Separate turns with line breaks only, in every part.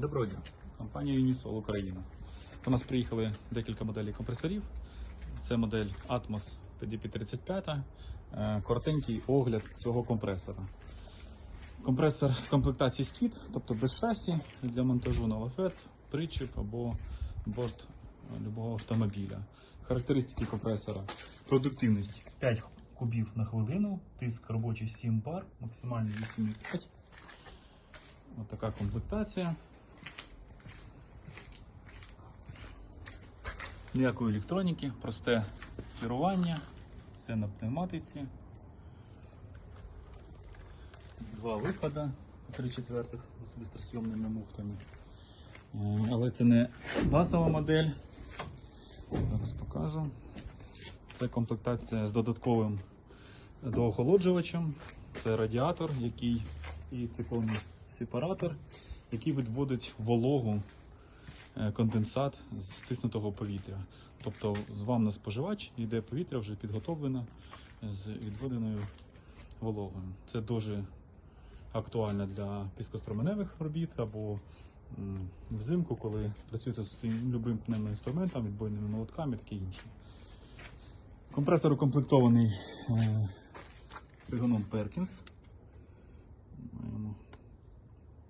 Доброго дня. Компанія Unisol Україна. До нас приїхали декілька моделей компресорів. Це модель Atmos PDP-35. Е, Коротенький огляд цього компресора. Компресор в комплектації скіт, тобто без шасі для монтажу на лафет, причіп або борт любого автомобіля. Характеристики компресора. Продуктивність 5 кубів на хвилину, тиск робочий 7 бар, максимальний 8,5. Ось така комплектація. Ніякої електроніки, просте керування, все на пневматиці. Два виходи по 3 четвертих з бистросйомними муфтами. Е, Але це не базова модель. Зараз покажу. Це комплектація з додатковим доохолоджувачем. Це радіатор, який і циклонний сепаратор, який відводить вологу конденсат з стиснутого повітря. Тобто вам на споживач йде повітря вже підготовлене з відведеною вологою. Це дуже актуально для піскостроменевих робіт або взимку, коли працюється з любим пневмоінструментом, відбойними молотками таке інше. Компресор укомплектований е, двигуном Perkins.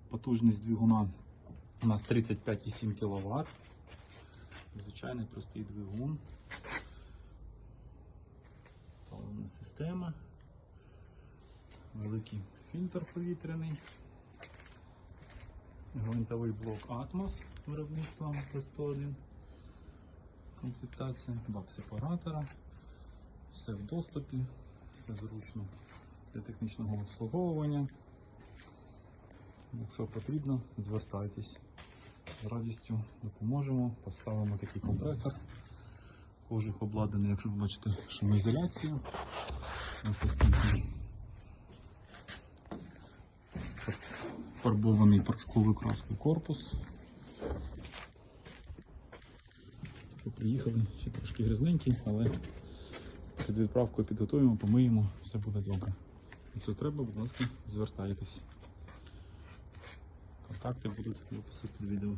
Потужність двигуна у нас 35,7 кВт. Звичайний простий двигун. Паливна система. Великий фільтр повітряний. Гвинтовий блок Atmos виробництва P101. Комплектація, бак сепаратора. Все в доступі, все зручно для технічного обслуговування. Якщо потрібно, звертайтесь. З радістю допоможемо, поставимо такий компресор. Кожух обладнаний, якщо ви бачите, шумоізоляцію. Ось настільки фарбований порошковою краскою корпус. Приїхали, ще трошки грязненький, але перед відправкою підготуємо, помиємо, все буде добре. Якщо треба, будь ласка, звертайтесь. Контакти будуть в описі під відео.